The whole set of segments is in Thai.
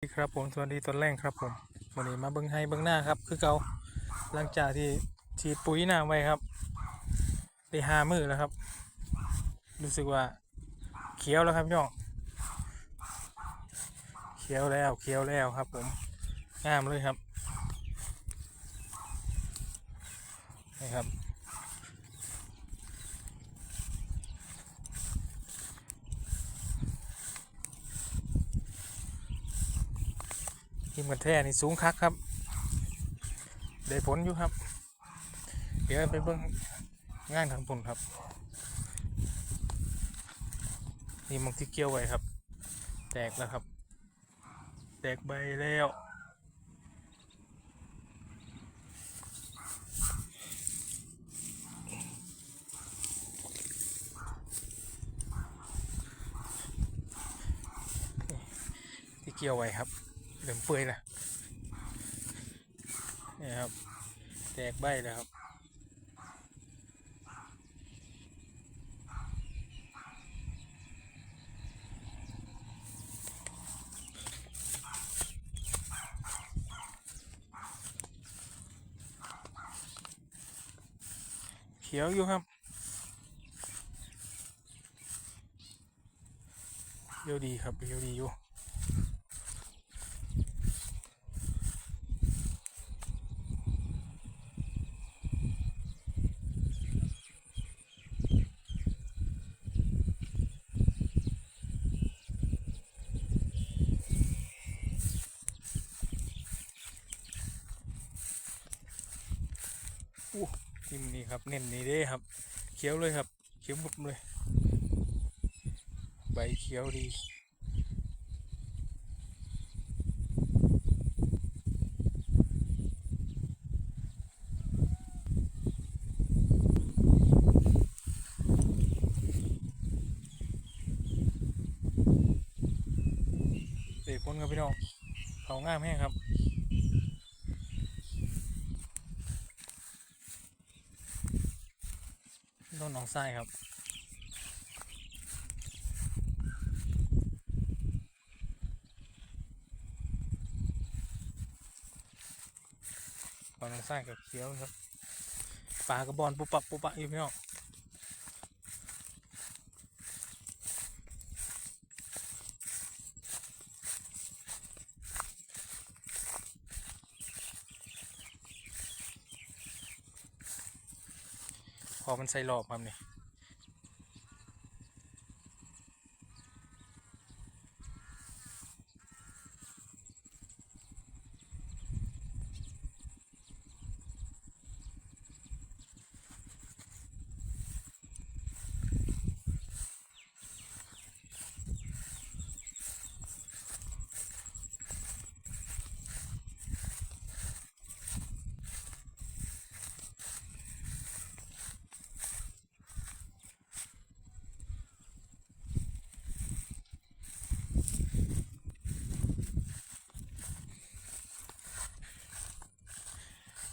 สวัสดีครับผมสวัสดีตอนแรกครับผมวันนี้มาเบิ้งให้เบิ้งหน้าครับ คือเกาหลังจากที่ฉีดปุ๋ยหน้าไว้ครับได้หามือแล้วครับ รู้สึกว่าเขียวแล้วครับพี่องเขียวแล้วเขียวแล้วครับ ผมงามเลยครับนี่ครับ ทีมกันแท้นี่สูงคักครับ ได้ผลอยู่ครับ เดี๋ยวไปเบิ่งงานทางผลครับนี่มองที่เกี่ยวไว้ครับ แตกแล้วครับ แตกใบแล้วที่เกี่ยวไว้ครับ เริ่มเปื่อยแล้วนี่ครับ แตกใบแล้วครับเขียวอยู่ครับเขียวดีครับเขียวดีอยู่ อู้ทิมนี่ครับ เน้นนี่เด้ครับ เขียวเลยครับ เขียวบุบเลย ใบเขียวดีเด็กคนครับพี่น้องเขาง่ามแห้งครับ นหนองไส้ครับบอลหนองไส้กับเขียวครับปลากระบอนปุบปับปุบปะอยู่พี่น้อง อมันใส่รอบครับนี่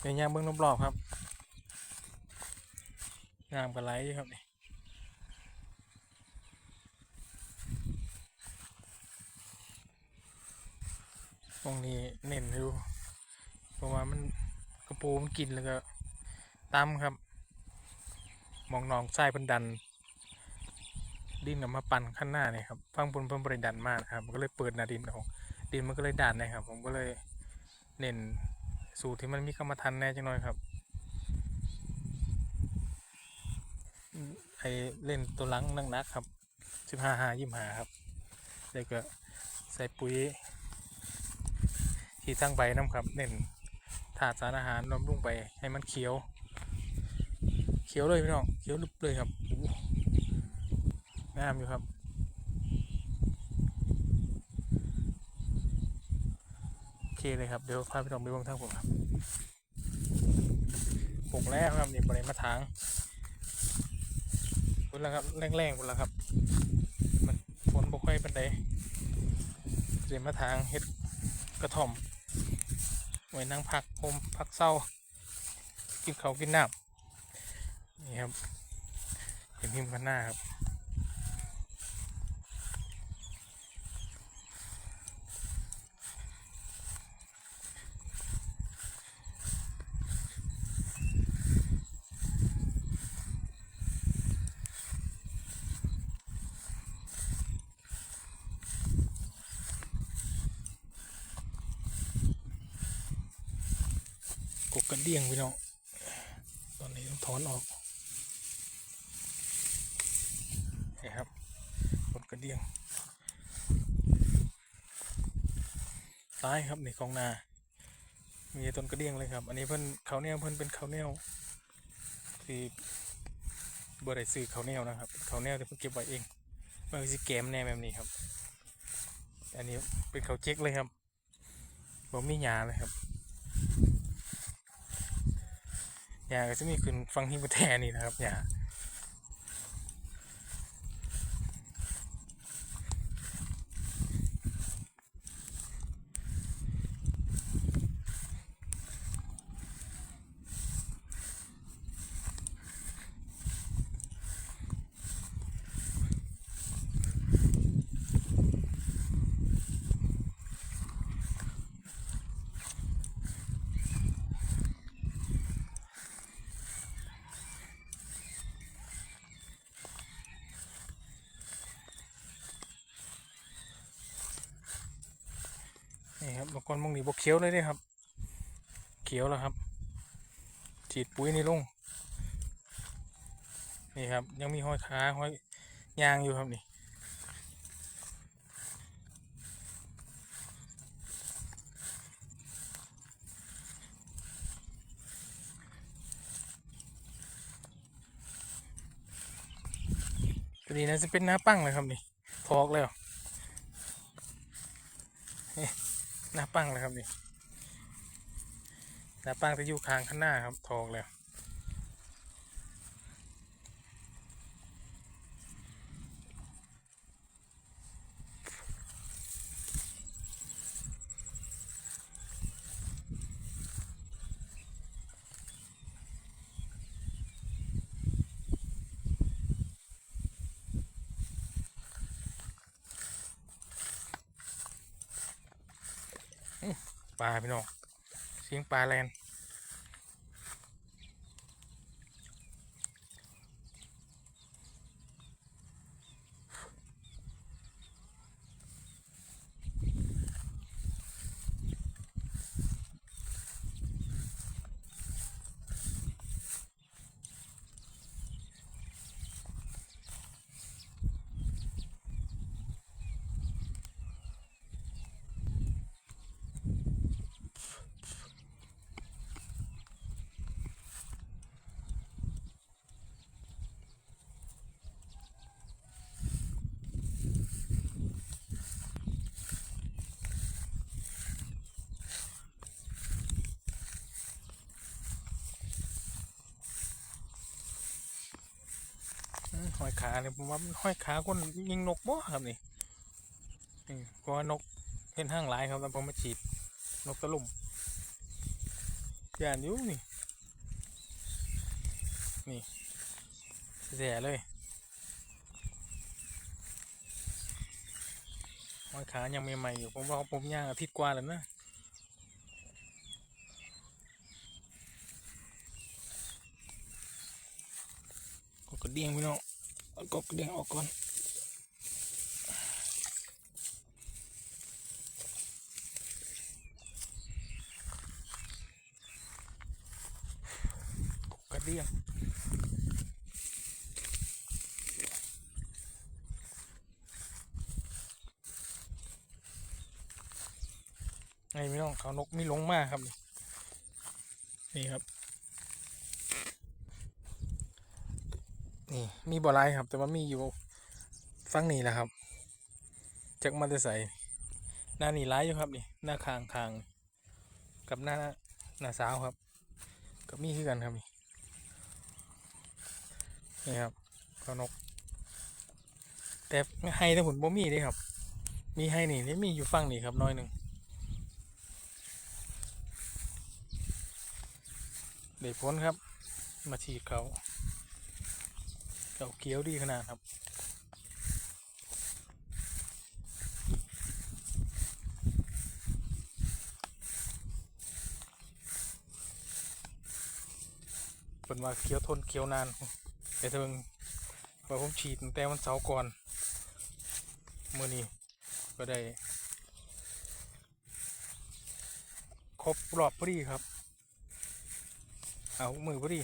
เป็นยางเบื้องรอบๆครับงามกับไลอยู่ครับนี่ตรงนี้เน้นอยู่เพราะว่ามันกระปูมันกินแล้วก็ตำครับ มองนองทรายเพิ่นดัน ดินออกมาปั่นข้างหน้าเนี่ยครับฟังบนเพิ่นบริดันมากครับมันก็เลยเปิดนาดินออกดินมันก็เลยดันนะครับ ผมก็เลยเน้น สูตรที่มันมีกรรมฐานแน่จังหน่อยครับไอเล่นตัวลังนักๆครับสิบห้าห้ายี่หาครับแล้วก็ใส่ปุ๋ยที่ตั้งใบน้ำครับ เน้นถาดสารอาหารบำรุงไปให้มันเขียว เขียวเลยพี่น้องเขียวลึบเลยครับงามอยู่ครับ โอ เคเลยครับ เดี๋ยวพาไปลองไปเบิ่งทางผมครับปลูกแล้วครับนี่บริมาทางพุ่นแล้วครับแรงๆพุ่นแล้วครับ มันฝนบ่ค่อยเป็นไดเรียมาทางเฮ็ดกระท่อมไว้นั่งพักโฮมพักเศร้า กินเขากินน้ำนี่ครับเห็นพิมพ์กันหน้าครับ กระเดี่ยงพี่น้อง ตอนนี้ต้องถอนออกนี่ครับกดกระเดี่ยงซ้ายครับนี่กองนา มีต้นกระเดี่ยงเลยครับ อันนี้เพิ่นเขาวเนวเพิ่นเป็นเขาวเนวที่บ่ได้ซื้อเขาวเนวนะครับเขาวเนวที่เพิ่นเก็บไว้เองมันก็สิแกมแน่แบบนี้ครับ อันนี้เป็นเขาเจ๊กเลยครับบ่มีหญ้าเลยครับ ยาก็จะมีขึ้นฟังที่ประแทนี่นะครับยา นี่ครังคนมองนี่บกเขียวเลยเด้ครับ เขียวแล้วครับ ฉีดปุ๋ยนี่ลง นี่ครับ ยังมีห้อยขาห้อยยางอยู่ครับนี่ตัวนี้นะจะเป็นหน้าปั้งเลยครับนี่ทอกแล้วนี่ หน้าปั้งเลยครับนี่หน้าปั้งจะอยู่คางข้างหน้าครับทองแล้ว ปลาพี่น้องเสียงปลาแลน ห้อยขาเนี่ยผมว่าห้อยขาคนยิงนกบ่ครับนี่นี่เพราะว่านกเห็นห้างหลายครับแล้วผมมาฉีดนกตะลุ่มย่านอยู่นี่ นี่แย่เลยห้อยขายังใหม่ๆอยู่ผมว่าผมย่างอาทิตย์กว่าแล้วนะกดกระเดียงพี่น้อง เอากดกระเดียงออกก่อนกดกระเดียงไอ้พี่น้องเขานกมีลงมากครับ นี่ครับ นี่ มีบ่อไรครับ แต่ว่ามีอยู่ฟังนี่แหละครับจากมันจะใส่หน้านี่ร้ายอยู่ครับนี่หน้าคางคางกับหน้าหน้าสาวครับ กับมีคือกันครับนี่นี่ครับขานก แต่ให้แต่ผลบ่มีเด้ครับ มีให้นี่นี่มีอยู่ฟังนี่ครับน้อยหนึ่งเด็กพ้นครับ มาฉีดเขา เก่าเขียวดีขนาดครับเป็นว่าเขียวทนเขียวนานแต่เทิงว่าผมฉีดตั้งแต่วันเสาร์ก่อนเมื่อนี้ก็ได้ ครบรอบพอดีครับ เอามือพอดี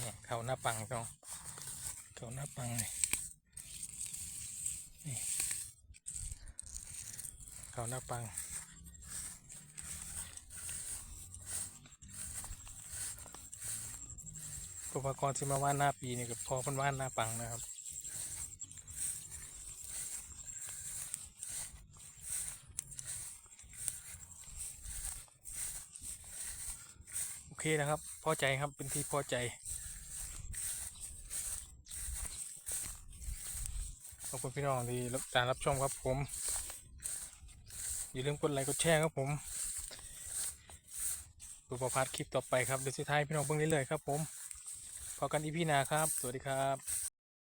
นี่ เขาหน้าปังพี่น้องเขาหน้าปังเลยนี่เขาหน้าปังอุปกรณ์ที่มาว่านหน้าปีนี่กับพอเพันว่านหน้าปังนะครับโอเคนะครับ พอใจครับเป็นที่พอใจ อบคุณพี่น้องที่รับการรับชมครับผม อย่าลืมกดไลค์กดแชร์ครับผมดูประพลาดคลิปต่อไปครับเดี๋ยวสุดท้ายพี่น้องเบิ่งเรื่อยๆครับผมพอกันอีพีนาครับ สวัสดีครับ